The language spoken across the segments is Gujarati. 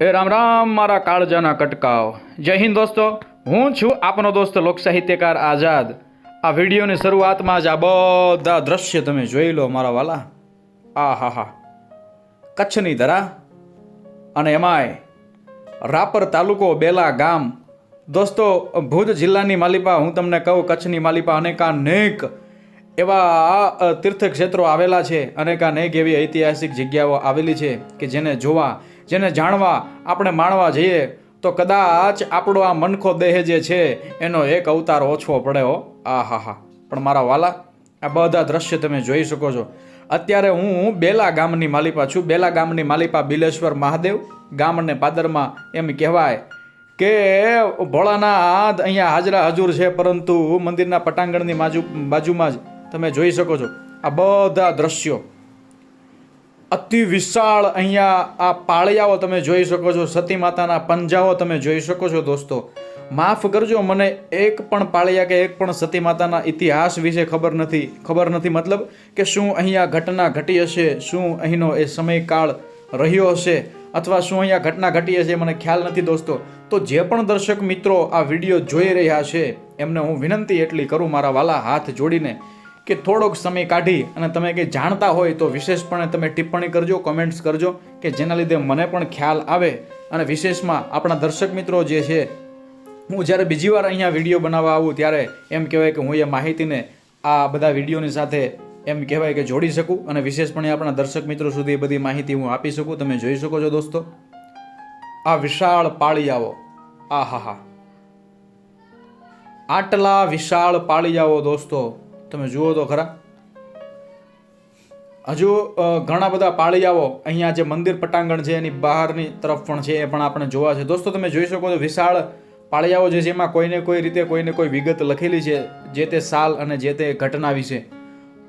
એ રામ રામ, મારા કાળજાના કટકાવ જય હિન્દ દોસ્તો, હું છું આપનો દોસ્ત લોક સાહિત્યકાર આઝાદ. આ વિડીયોની શરૂઆતમાં જ આ બધા દ્રશ્ય તમે જોઈ લો, મારા વાલા. આ હા હા કચ્છની ધરા અને એમાંય રાપર તાલુકો બેલા ગામ. દોસ્તો, ભુજ જિલ્લાની માલિપા, હું તમને કહું, કચ્છની માલિપા અનેકાનેક એવા તીર્થક્ષેત્રો તીર્થ ક્ષેત્રો આવેલા છે, અનેકાનેક એવી ઐતિહાસિક જગ્યાઓ આવેલી છે કે જેને જોવા જેને જાણવા આપણે માણવા જઈએ, તો કદાચ આપણો આ મનખો દેહ જે છે, એનો એક અવતાર ઓછો પડે હો. આ હા હા પણ મારા વાલા, આ બધા દ્રશ્ય તમે જોઈ શકો છો. અત્યારે હું બેલા ગામની માલિપા છું. બેલા ગામની માલિપા બિલેશ્વર મહાદેવ ગામ અને પાદરમાં એમ કહેવાય કે ભોળાનાથ અહીંયા હાજરા હજુર છે, પરંતુ મંદિરના પટાંગણની બાજુ બાજુમાં જ તમે જોઈ શકો છો. આ બધા દ્રશ્યો અતિ વિશાળ અહીંયા આ પાળિયાઓ તમે જોઈ શકો છો સતી માતાના પંજાઓ તમે જોઈ શકો છો દોસ્તો. માફ કરજો, મને એક પણ પાળિયા કે એક પણ સતી માતાના ઇતિહાસ વિશે ખબર નથી. ખબર નથી મતલબ કે શું અહીંયા ઘટના ઘટી હશે, શું અહીંનો એ સમયકાળ રહ્યો હશે, અથવા શું અહીંયા ઘટના ઘટી હશે મને ખ્યાલ નથી દોસ્તો. તો જે પણ દર્શક મિત્રો આ વીડિયો જોઈ રહ્યા છે, એમને હું વિનંતી એટલી કરું, મારા વાલા હાથ જોડીને. કે થોડોક સમય કાઢી અને તમે કંઈ જાણતા હોય તો વિશેષપણે તમે ટિપ્પણી કરજો કોમેન્ટ્સ કરજો કે જેના લીધે મને પણ ખ્યાલ આવે. અને વિશેષમાં આપણા દર્શક મિત્રો જે છે, હું જ્યારે બીજી વાર અહીંયા વીડિયો બનાવવા આવું ત્યારે એમ કહેવાય કે હું એ માહિતીને આ બધા વિડીયોની સાથે એમ કહેવાય કે જોડી શકું અને વિશેષપણે આપણા દર્શક મિત્રો સુધી એ બધી માહિતી હું આપી શકું. તમે જોઈ શકો છો દોસ્તો. આ વિશાળ પાળિયાઓ. આ હા હા આટલા વિશાળ પાળિયાઓ દોસ્તો તમે જુઓ તો ખરા. હજુ ઘણા બધા પાળિયાઓ અહીંયા જે મંદિર પટાંગણ છે, એની બહારની તરફ પણ છે, એ પણ આપણે જોવા છે. દોસ્તો, તમે જોઈ શકો છો, વિશાળ પાળિયાઓ જે એમાં કોઈને કોઈ રીતે કોઈને કોઈ વિગત લખેલી છે, જે તે સાલ અને જે તે ઘટના વિશે.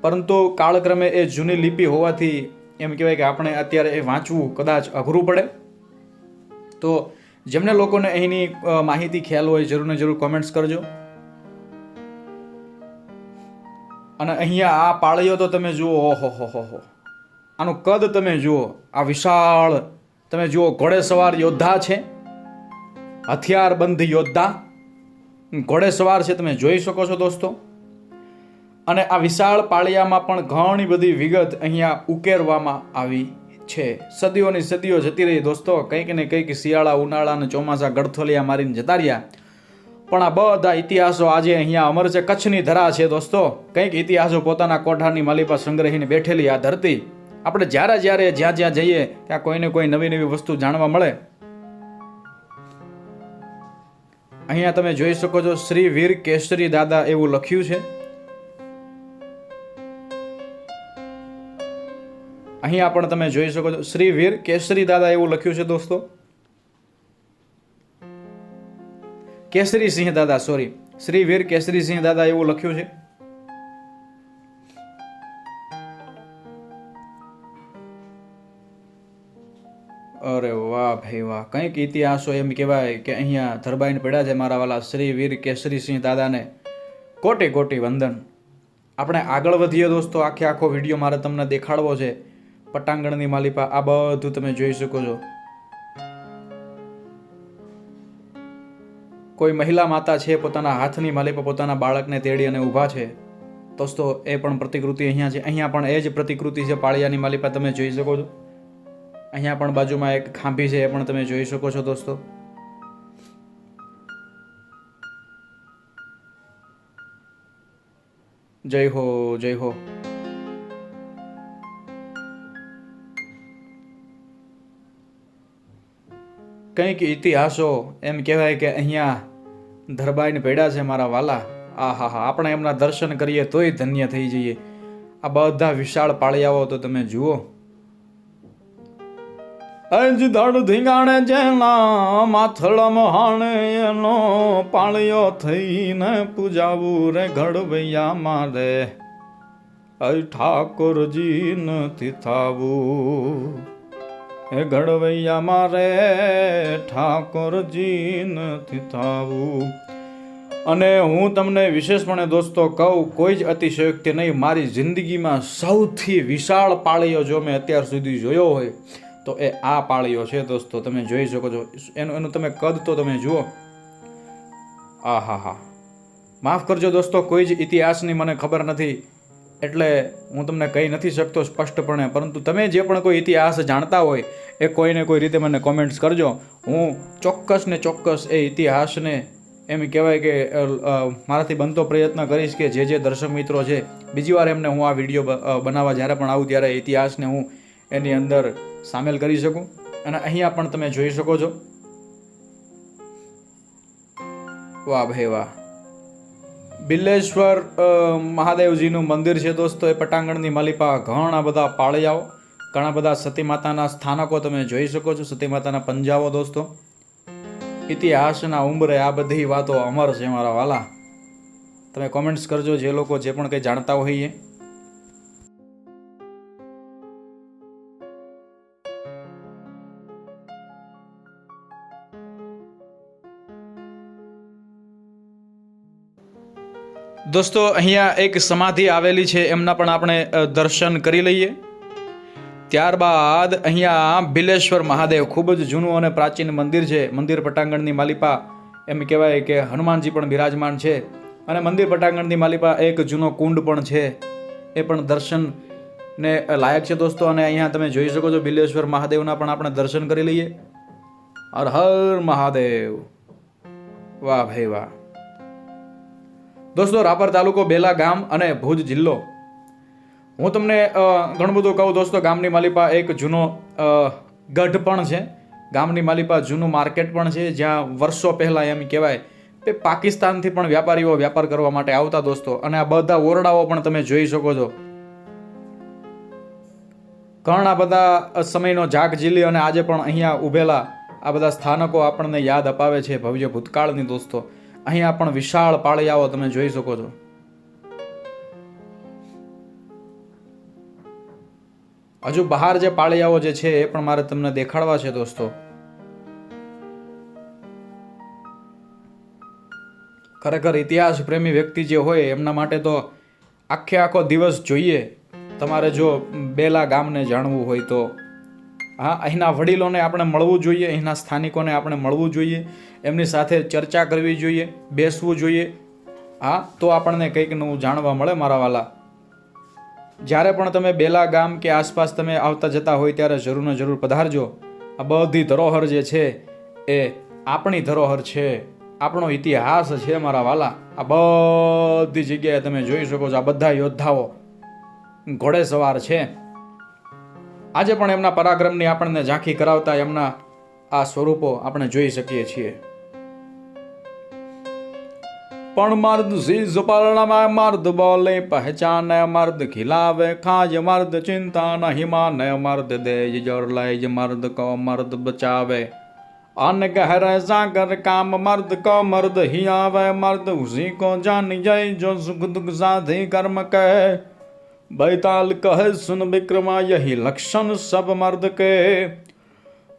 પરંતુ કાળક્રમે એ જૂની લિપિ હોવાથી એમ કહેવાય કે આપણે અત્યારે એ વાંચવું કદાચ અઘરું પડે. તો જેમને લોકોને અહીંની માહિતી ખ્યાલ હોય, જરૂર ને જરૂર કોમેન્ટ્સ કરજો. અને અહીંયા આ પાળીઓ તો તમે જુઓ ઓહો હો હો હો આનું કદ તમે જુઓ, આ વિશાળ, તમે જુઓ, ઘોડેસવાર યોદ્ધા છે, હથિયારબંધ યોદ્ધા. ઘોડેસવાર છે, તમે જોઈ શકો છો દોસ્તો. અને આ વિશાળ પાળિયામાં પણ ઘણી બધી વિગત અહીંયા ઉકેરવામાં આવી છે. સદીઓની સદીઓ જતી રહી દોસ્તો, કંઈક ને કંઈક શિયાળા ઉનાળા અને ચોમાસા ગળથોલિયા મારીને જતા રહ્યા. પણ આ બધા ઇતિહાસો આજે અહીંયા અમર છે, કચ્છની ધરા છે દોસ્તો. કંઈક ઇતિહાસો પોતાના કોઠાની માલિપા સંગ્રહીને બેઠેલી આ ધરતી. આપણે જ્યારે જ્યારે જ્યાં જ્યાં જઈએ, ત્યાં કોઈને કોઈ નવી નવી વસ્તુ જાણવા મળે. અહીંયા તમે જોઈ શકો છો, શ્રી વીર કેસરી દાદા એવું લખ્યું છે. અહીંયા પણ તમે જોઈ શકો છો, શ્રી વીર કેસરી દાદા એવું લખ્યું છે દોસ્તો. કેસરી સિંહ દાદા સોરી શ્રી વીર કેસરી સિંહ દાદા એવું લખ્યું છે. અરે વાહ ભાઈ વાહ, કંઈક ઇતિહાસો એમ કહેવાય કે અહીંયા ધરબાઈને પડ્યા છે મારા વાલા શ્રી વીર કેસરી સિંહ દાદાને. કોટી કોટી વંદન. આપણે આગળ વધીએ દોસ્તો, આખે આખો વીડિયો મારે તમને દેખાડવો છે. પટાંગણની માલિપા, આ બધું તમે જોઈ શકો છો. કોઈ મહિલા માતા છે, પોતાના હાથની માલિપા પોતાના બાળકને તેડી અને ઊભા છે. દોસ્તો, એ પણ પ્રતિકૃતિ અહીંયા છે. અહીંયા પણ એ જ પ્રતિકૃતિ છે, પાળિયાની માલિપા તમે જોઈ શકો છો. અહીંયા પણ બાજુમાં એક ખાંભી છે, એ પણ તમે જોઈ શકો છો, દોસ્તો. જય હો જય હો. કંઈક ઇતિહાસો એમ કહેવાય કે અહીંયા ધરબાઈને પડ્યા છે મારા વાલા. આ હા હા આપણે એમના દર્શન કરીએ તોય ધન્ય થઈ જઈએ. આ બધા વિશાળ પાળિયાઓ તો તમે જુઓ. અજ ધડ ધીંગાણે જેના માથળમ હાણે એનો પાળિયો થઈને પૂજાવું રે ઘડવૈયા મારે અય ઠાકોરજી નથી થાવું હે ઘડવૈયા મારે ઠાકોરજી નથી થાવું અને હું તમને વિશેષપણે દોસ્તો કહું, કોઈ જ અતિશયોક્તિ નહીં, મારી જિંદગીમાં સૌથી વિશાળ પાળીઓ જો મેં અત્યાર સુધી જોયો હોય, તો એ આ પાળીઓ છે દોસ્તો, તમે જોઈ શકો છો. એનું એનું તમે કદ તો તમે જુઓ. આ હા હા માફ કરજો દોસ્તો, કોઈ જ ઇતિહાસની મને ખબર નથી. એટલે હું તમને કહી નથી શકતો સ્પષ્ટપણે, પરંતુ તમે જે પણ કોઈ ઇતિહાસ જાણતા હોય, એ કોઈને કોઈ રીતે મને કોમેન્ટ્સ કરજો. હું ચોક્કસ ને ચોક્કસ એ ઇતિહાસને એમ કહેવાય કે મારાથી બનતો પ્રયત્ન કરીશ કે જે જે દર્શક મિત્રો છે, બીજી વાર એમને હું આ વીડિયો બનાવવા જ્યારે પણ આવું ત્યારે ઇતિહાસને હું એની અંદર સામેલ કરી શકું. અને અહીંયા પણ તમે જોઈ શકો છો. વાહ ભાઈ વાહ. બિલ્લેશ્વર મહાદેવજીનું મંદિર છે દોસ્તો, એ પટાંગણની માલિપા ઘણા બધા પાળિયાઓ, ઘણા બધા સતી માતાના સ્થાનકો તમે જોઈ શકો છો સતી માતાના પંજાઓ દોસ્તો. ઇતિહાસના ઉંમરે આ બધી વાતો અમર છે મારા વાલા. તમે કોમેન્ટ્સ કરજો, જે લોકો જે પણ કંઈ જાણતા હોઈએ. દોસ્તો, અહીંયા એક સમાધિ આવેલી છે, એમના પણ આપણે દર્શન કરી લઈએ. ત્યારબાદ અહીંયા બિલેશ્વર મહાદેવ, ખૂબ જ જૂનું અને પ્રાચીન મંદિર છે. મંદિર પટાંગણની માલિપા, એમ કહેવાય કે હનુમાનજી પણ બિરાજમાન છે. અને મંદિર પટાંગણની માલિપા એક જૂનો કુંડ પણ છે. એ પણ દર્શન ને લાયક છે દોસ્તો. અને અહીંયા તમે જોઈ શકો છો, બિલેશ્વર મહાદેવના પણ આપણે દર્શન કરી લઈએ. હર હર મહાદેવ. વાહ ભાઈ વાહ. દોસ્તો રાપર તાલુકો, બેલા ગામ અને ભુજ જિલ્લો. હું તમને ઘણું બધું કહું. દોસ્તો, ગામની માલિપા એક જૂનો ગઢ પણ છે. ગામની માલિપા જૂનું માર્કેટ પણ છે, જ્યાં વર્ષો પહેલાં એમ કહેવાય કે પાકિસ્તાનથી પણ વ્યાપારીઓ વ્યાપાર કરવા માટે આવતા દોસ્તો. અને આ બધા ઓરડાઓ પણ તમે જોઈ શકો છો. ઘણા બધા સમયનો જાગ જીલી અને આજે પણ અહીંયા ઊભેલા આ બધા સ્થાનકો આપણને યાદ અપાવે છે ભવ્ય ભૂતકાળની દોસ્તો. અહીંયા પણ વિશાળ પાળિયાઓ તમે જોઈ શકો છો. હજુ બહાર જે પાળિયાઓ જે છે એ પણ મારે તમને દેખાડવા છે દોસ્તો. ખરેખર ઇતિહાસ પ્રેમી વ્યક્તિ જે હોય એમના માટે તો આખે આખો દિવસ જોઈએ. તમારે જો બેલા ગામને જાણવું હોય તો. હા, અહીંના વડીલોને આપણે મળવું જોઈએ, અહીંના સ્થાનિકોને આપણે મળવું જોઈએ, એમની સાથે ચર્ચા કરવી જોઈએ, બેસવું જોઈએ. હા, તો આપણને કંઈક નવું જાણવા મળે મારા વાલા. જ્યારે પણ તમે બેલા ગામ કે આસપાસ તમે આવતા જતા હોય ત્યારે જરૂર ને જરૂર પધારજો. આ બધી ધરોહર જે છે એ આપણી ધરોહર છે. આપણો ઇતિહાસ છે મારા વાલા. આ બધી જગ્યાએ તમે જોઈ શકો છો, આ બધા યોદ્ધાઓ ઘોડે સવાર છે. આજે પણ એમના પરાક્રમની આપણને ઝાંખી કરાવતા એમના આ સ્વરૂપો આપણે જોઈ શકીએ છીએ. પણ મર્દ શીશ પરણમાં મર્દ બોલે, પહેચાને મર્દ ખિલાવે ખાજ મર્દ ચિંતા નહીં, માને મર્દ દેજ જોર લઈજ મર્દ કો મર્દ બચાવે. અન ગહરે સાગર કામ મર્દ કો મર્દ હિયાવે, મર્દ ઉસી કો જાન જય જો સુખ દુઃખ સાધી કર્મ કહે. बैताल કહે સુન વિક્રમા યહી લક્ષણ સબ મર્દ કે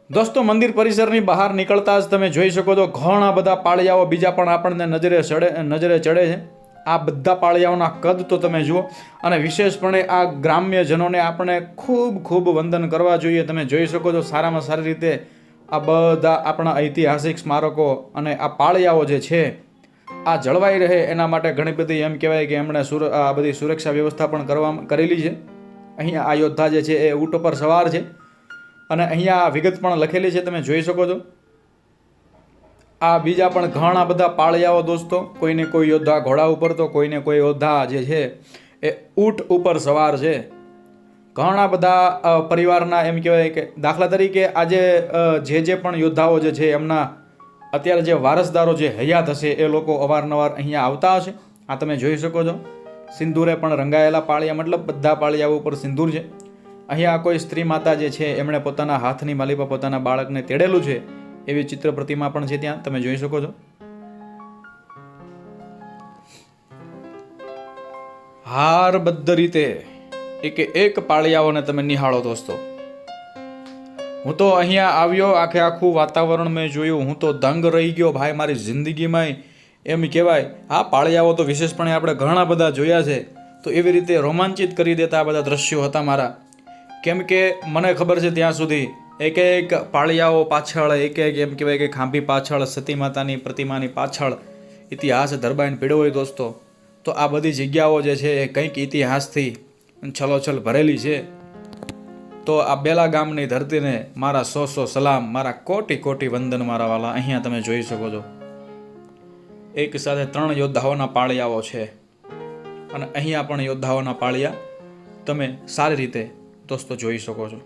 દોસ્તો મંદિર પરિસરની બહાર નીકળતા જ તમે જોઈ શકો છો ઘણા બધા પાળિયાઓ બીજા પણ આપણને નજરે ચડે નજરે ચડે છે આ બધા પાળિયાઓના કદ તો તમે જુઓ અને વિશેષપણે આ ગ્રામ્યજનોને આપણે ખૂબ ખૂબ વંદન કરવા જોઈએ તમે જોઈ શકો છો સારામાં સારી રીતે આ બધા આપણા ઐતિહાસિક સ્મારકો અને આ પાળિયાઓ જે છે આ જળવાઈ રહે એના માટે ઘણી બધી એમ કહેવાય કે એમણે સુર આ બધી સુરક્ષા વ્યવસ્થા પણ કરવામાં કરેલી છે. અહીંયા આ યોદ્ધા જે છે એ ઊંટ ઉપર સવાર છે. અને અહીંયા વિગત પણ લખેલી છે, તમે જોઈ શકો છો. આ બીજા પણ ઘણા બધા પાળિયાઓ દોસ્તો, કોઈને કોઈ યોદ્ધા ઘોડા ઉપર તો કોઈને કોઈ યોદ્ધા જે છે એ ઊંટ ઉપર સવાર છે. ઘણા બધા પરિવારના એમ કહેવાય કે દાખલા તરીકે આજે જે જે પણ યોદ્ધાઓ જે છે એમના અત્યારે જે વારસદારો જે હયાત હશે એ લોકો અવારનવાર અહીંયા આવતા હશે. આ તમે જોઈ શકો છો. સિંદૂરે પણ રંગાયેલા પાળિયા, મતલબ બધા પાળિયાઓ ઉપર સિંદૂર છે. અહીંયા કોઈ સ્ત્રી માતા જે છે, એમણે પોતાના હાથની માલિપા પોતાના બાળકને તેડેલું છે, એવી ચિત્ર પ્રતિમા પણ છે ત્યાં. તમે જોઈ શકો છો. હારબદ્ધ રીતે એક એક પાળિયાઓને તમે નિહાળો દોસ્તો. હું તો અહીંયા આવ્યો, આખે આખું વાતાવરણ મેં જોયું. હું તો દંગ રહી ગયો, ભાઈ, મારી જિંદગીમાં એમ કહેવાય. આ પાળિયાઓ તો વિશેષપણે આપણે ઘણા બધા જોયા છે. તો એવી રીતે રોમાંચિત કરી દેતા આ બધા દ્રશ્યો હતા મારા. કેમ કે મને ખબર છે ત્યાં સુધી એક એક પાળિયાઓ પાછળ, એક એક એમ કહેવાય કે ખાંભી પાછળ, સતી માતાની પ્રતિમાની પાછળ ઇતિહાસ ધરબાઈને પીડ્યો હોય દોસ્તો. તો આ બધી જગ્યાઓ જે છે એ કંઈક ઇતિહાસથી છલોછલ ભરેલી છે. તો આ બેલા ગામની ધરતીને મારા સો સો સલામ, મારા કોટી કોટી વંદન મારા વાલા, અહીંયા તમે જોઈ શકો છો. એક સાથે ત્રણ યોદ્ધાઓના પાળિયાઓ છે. અને અહીંયા પણ યોદ્ધાઓના પાળિયા તમે સારી રીતે દોસ્તો જોઈ શકો છો.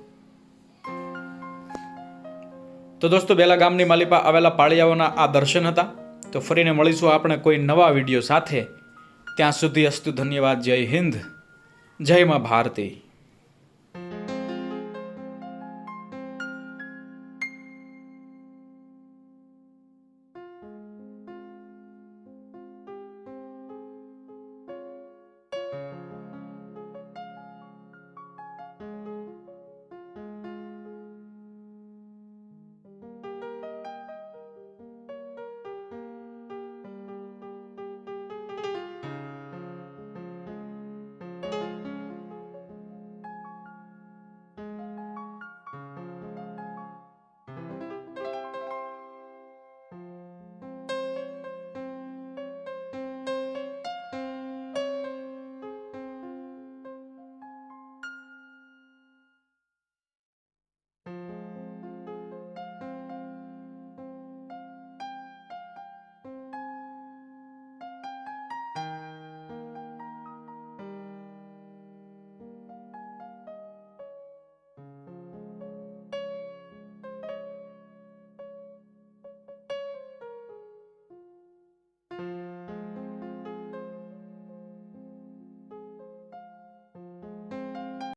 તો દોસ્તો, બેલા ગામની માલિપા આવેલા પાળિયાઓના આ દર્શન હતા. તો ફરીને મળીશું આપણે કોઈ નવા વીડિયો સાથે. ત્યાં સુધી અસ્તુ ધન્યવાદ, જય હિન્દ, જય મા ભારતી.